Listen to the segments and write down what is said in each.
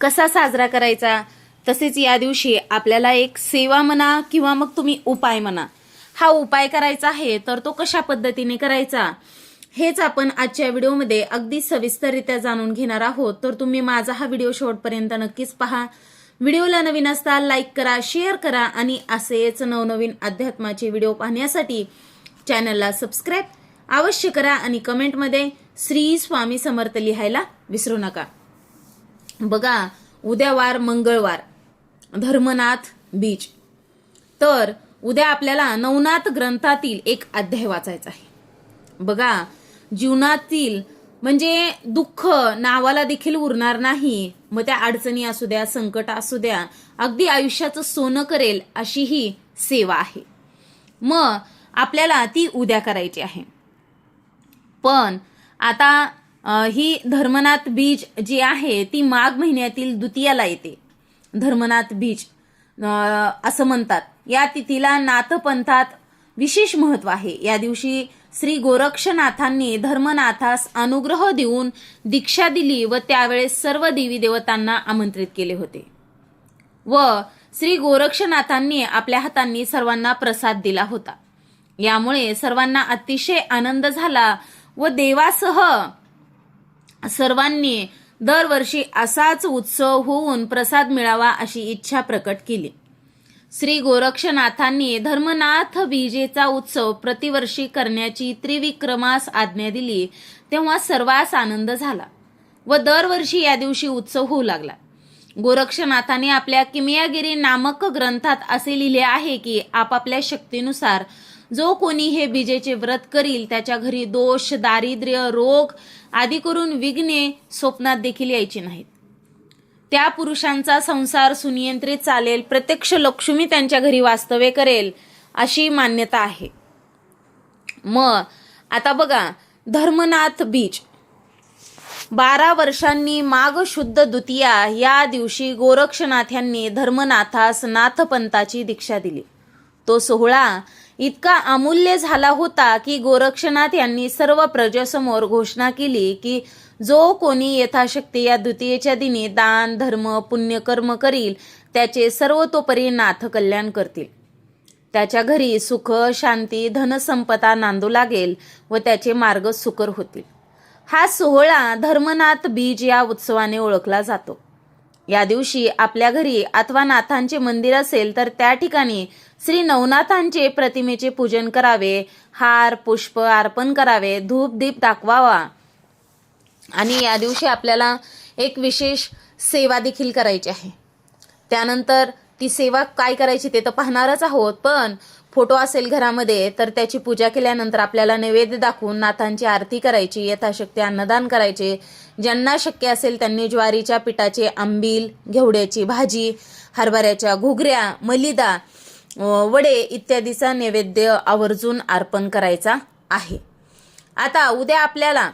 कसा साजरा करायचा? तसेच या दिवशी आपल्याला एक सेवा म्हणा किंवा मग तुम्ही उपाय म्हणा. हा उपाय करायचा आहे तर तो कशा पद्धतीने करायचा? हेच आपण आजच्या व्हिडिओमध्ये अगदी सविस्तररित्या जाणून घेणार आहोत. तर तुम्ही माझा हा व्हिडिओ शेवटपर्यंत नक्कीच पहा. व्हिडिओला नवीन असता लाईक करा शेअर करा आणि असेच नवनवीन अध्यात्माचे व्हिडिओ पाहण्यासाठी चॅनलला सबस्क्राईब अवश्य करा आणि कमेंटमध्ये श्री स्वामी समर्थ लिहायला विसरू नका. बघा उद्या वार मंगळवार. धर्मनाथ बीच. तर उद्या आपल्याला नवनाथ ग्रंथातील एक अध्याय वाचायचा आहे. बघा जीवनातील म्हणजे दुःख नावाला देखील उरणार नाही. मग त्या अडचणी असू द्या संकट असू द्या अगदी आयुष्याचं सोनं करेल अशी ही सेवा आहे. मग आपल्याला ती उद्या करायची आहे. पण आता ही धर्मनाथ बीज जी आहे ती माघ महिन्यातील द्वितीयाला येते. धर्मनाथ बीज असं म्हणतात. या तिथीला नाथपंथात विशेष महत्त्व आहे. या दिवशी श्री गोरक्षनाथांनी धर्मनाथास अनुग्रह देऊन दीक्षा दिली व त्यावेळेस सर्व देवी देवतांना आमंत्रित केले होते. व श्री गोरक्षनाथांनी आपल्या हातांनी सर्वांना प्रसाद दिला होता. यामुळे सर्वांना अतिशय आनंद झाला व देवासह सर्वांनी दरवर्षी असाच उत्सव होऊन प्रसाद मिळावा अशी इच्छा प्रकट केली. श्री गोरक्षनाथांनी धर्मनाथ बीजेचा उत्सव प्रतिवर्षी करण्याची त्रिविक्रमास आज्ञा दिली तेव्हा सर्वांस आनंद झाला व दरवर्षी या दिवशी उत्सव होऊ लागला. गोरक्षनाथाने आपल्या किमयागिरी नामक ग्रंथात असे लिहिले आहे की आपापल्या शक्तीनुसार जो कोणी हे बीजेचे व्रत करील त्याच्या घरी दोष दारिद्र्य रोग आदी करून विघ्ने स्वप्नात देखील यायची नाहीत. त्या पुरुषांचा संसार सुनियंत्रित चालेल प्रत्यक्ष लक्ष्मी त्यांच्या घरी वास्तव्य करेल अशी मान्यता आहे. मग आता बघा धर्मनाथ बीज. बारा वर्षांनी माघ शुद्ध द्वितीया या दिवशी गोरक्षनाथ यांनी धर्मनाथास नाथपंथाची दीक्षा दिली. तो सोहळा इतका अमूल्य झाला होता की गोरक्षनाथ यांनी सर्व प्रजेसमोर घोषणा केली की जो कोणी यथाशक्ती या द्वितीयेच्या दिनी दान धर्म पुण्यकर्म करील त्याचे सर्वतोपरी नाथ कल्याण करतील. त्याच्या घरी सुख शांती धनसंपदा नांदू लागेल व त्याचे मार्ग सुकर होतील. हा सोहळा धर्मनाथ बीज या उत्सवाने ओळखला जातो. या दिवशी आपल्या घरी अथवा नाथांचे मंदिर असेल तर त्या ठिकाणी श्री नवनाथांचे प्रतिमेचे पूजन करावे हार पुष्प अर्पण करावे धूप दीप दाखवावा. आणि या दिवशी आपल्याला एक विशेष सेवा देखील करायची आहे. त्यानंतर ती सेवा काय करायची ते तर पाहणारच आहोत पण फोटो असेल घरामध्ये तर त्याची पूजा केल्यानंतर आपल्याला नैवेद्य दाखवून नाथांची आरती करायची यथाशक्ती अन्नदान करायचे. ज्यांना शक्य असेल त्यांनी ज्वारीच्या पिठाचे आंबील घेवड्याची भाजी हरभऱ्याच्या घुगऱ्या मलिदा वडे इत्यादीचा नैवेद्य आवर्जून अर्पण करायचा आहे. आता उद्या आपल्याला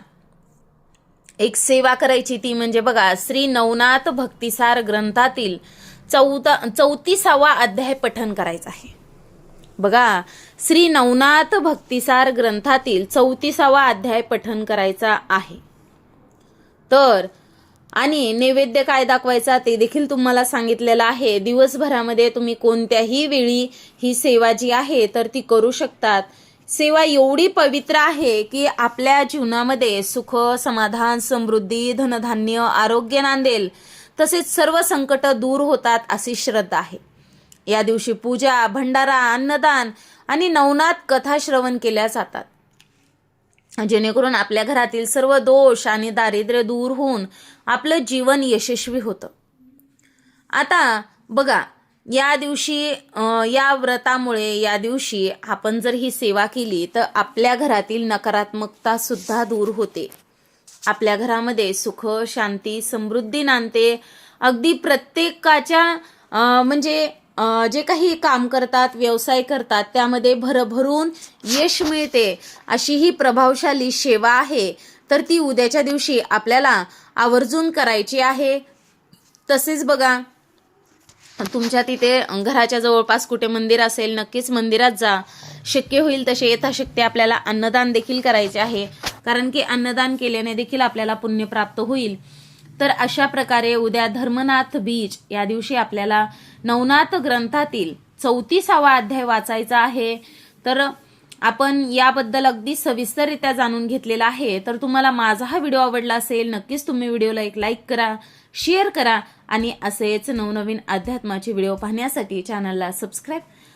एक सेवा करायची ती म्हणजे बघा श्री नवनाथ भक्तिसार ग्रंथातील चौदा चौतीसावा अध्याय पठन करायचा आहे. बघा श्री नवनाथ भक्तिसार ग्रंथातील चौतीसावा अध्याय पठन करायचा आहे. तर आणि नैवेद्य काय दाखवायचा ते देखील तुम्हाला सांगितलेलं आहे. दिवसभरामध्ये तुम्ही कोणत्याही वेळी ही सेवा जी आहे तर ती करू शकतात. सेवा एवढी पवित्र आहे की आपल्या जीवनामध्ये सुख समाधान समृद्धी धनधान्य आरोग्य नांदेल तसेच सर्व संकट दूर होतात अशी श्रद्धा आहे. या दिवशी पूजा भंडारा अन्नदान आणि नवनाथ कथा श्रवण केल्या जातात. जेणेकरून आपल्या घरातील सर्व दोष आणि दारिद्र्य दूर होऊन आपलं जीवन यशस्वी होतं. आता बघा या दिवशी या व्रतामुळे या दिवशी आपण जर ही सेवा केली तर आपल्या घरातील नकारात्मकता सुद्धा दूर होते. आपल्या घरामध्ये सुख शांती समृद्धी नांदते. अगदी प्रत्येकाच्या म्हणजे जे काही काम करतात व्यवसाय करतात त्यामध्ये भरभरून यश मिळते अशी ही प्रभावशाली सेवा आहे. तर ती उद्याच्या दिवशी आपल्याला आवर्जून करायची आहे. तसेच बघा तुमच्या तिथे घराच्या जवळपास कुठे मंदिर असेल नक्कीच मंदिरात जा. शक्य होईल तसे यथाशक्ती आपल्याला अन्नदान देखील करायचे आहे. कारण की अन्नदान केल्याने देखील आपल्याला पुण्य प्राप्त होईल. तर अशा प्रकारे उद्या धर्मनाथ बीज या दिवशी आपल्याला नवनाथ ग्रंथातील चौतीसावा अध्याय वाचायचा आहे. तर आपण याबद्दल अगदी सविस्तररित्या जाणून घेतलेला आहे. तर तुम्हाला माझा हा व्हिडिओ आवडला असेल नक्कीच तुम्ही व्हिडिओला एक लाईक करा शेअर करा आणि असेच नवनवीन अध्यात्माचे व्हिडिओ पाहण्यासाठी चॅनलला सबस्क्राईब